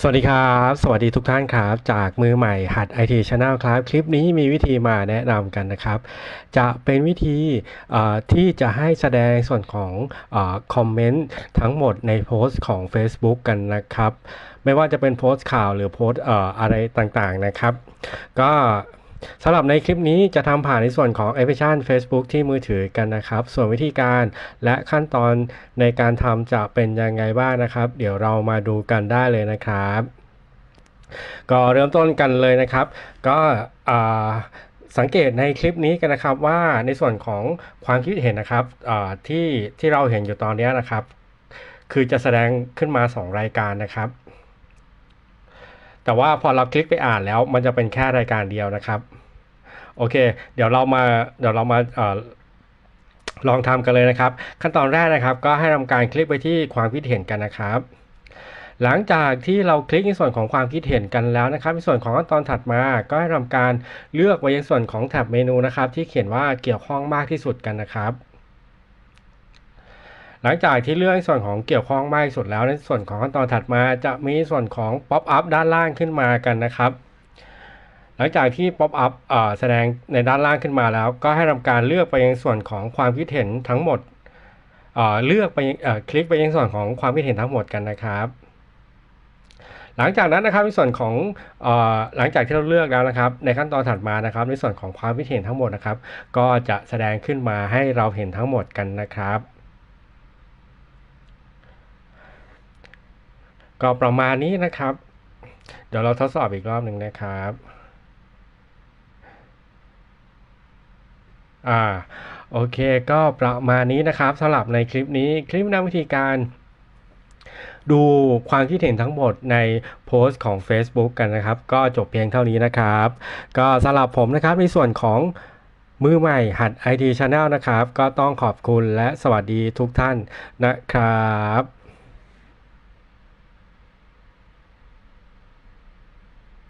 สวัสดีครับ สวัสดีทุกท่านครับ จากมือใหม่หัด IT Channel ครับ คลิปนี้มีวิธีมาแนะนำกันนะครับ จะเป็นวิธีที่จะให้แสดงส่วนของอคอมเมนต์ทั้งหมดในโพสต์ของ Facebook กันนะครับ ไม่ว่าจะเป็นโพสต์ข่าวหรือโพสต์อะไรต่างๆนะครับ ก็ สำหรับในคลิปนี้จะทำผ่านในส่วนของแอปพลิเคชัน Facebook ที่มือถือกันนะครับ ส่วนวิธีการและขั้นตอนในการทำจะเป็นยังไงบ้างนะครับ เดี๋ยวเรามาดูกันได้เลยนะครับ ก็เริ่มต้นกันเลยนะครับ ก็สังเกตในคลิปนี้กันนะครับว่าในส่วนของความคิดเห็นนะครับที่ที่เราเห็นอยู่ตอนนี้นะครับ คือจะแสดงขึ้นมา 2 รายการนะครับ แต่ว่าพอเราคลิกไปอ่านแล้ว มันจะเป็นแค่รายการเดียวนะครับ โอเค เดี๋ยวเรามาเดี๋ยวเรามาออลองทำกันเลยนะครับ ขั้นตอนแรกนะครับ ก็ให้ทำการคลิกไปที่ความคิดเห็นกันนะครับ หลังจากที่เราคลิกในส่วนของความคิดเห็นกันแล้วนะครับ ในส่วนของขั้นตอนถัดมา ก็ให้ทำการเลือกไว้ในส่วนของแท็บเมนูนะครับ ที่เขียนว่าเกี่ยวข้องมากที่สุดกันนะครับ หลังจากที่เลือกในส่วนของเกี่ยวข้องมากที่สุดแล้วในส่วนของขั้นตอนถัดมา จะมีส่วนของป๊อปอัพด้านล่างขึ้นมากันนะครับ หลังจากที่ป๊อปอัพแสดงในด้านล่างขึ้นมาแล้ว ก็ให้ทำการเลือกไปยังส่วนของความคิดเห็นทั้งหมดเเลือกไปคลิกไปยังส่วนของความคิดเห็นทั้งหมดกันนะครับหลังจากนั้นนะครับในส่วนของอหลังจากที่เราเลือกแล้วนะครับ ในขั้นตอนถัดมานะครับ ในส่วนของความคิดเห็นทั้งหมดนะครับ ก็จะแสดงขึ้นมาให้เราเห็นทั้งหมดกันนะครับ ก็ประมาณนี้นะครับ เดี๋ยวเราทดสอบอีกรอบหนึ่งนะครับอ่าโอเคก็ประมาณนี้นะครับสำหรับในคลิปนี้คลิปนำวิธีการ ดูความคิดเห็นทั้งหมดในโพสต์ของ Facebook กันนะครับ ก็จบเพียงเท่านี้นะครับ ก็สำหรับผมนะครับในส่วนของมือใหม่หัด IT Channel นะครับ ก็ต้องขอบคุณและสวัสดีทุกท่านนะครับ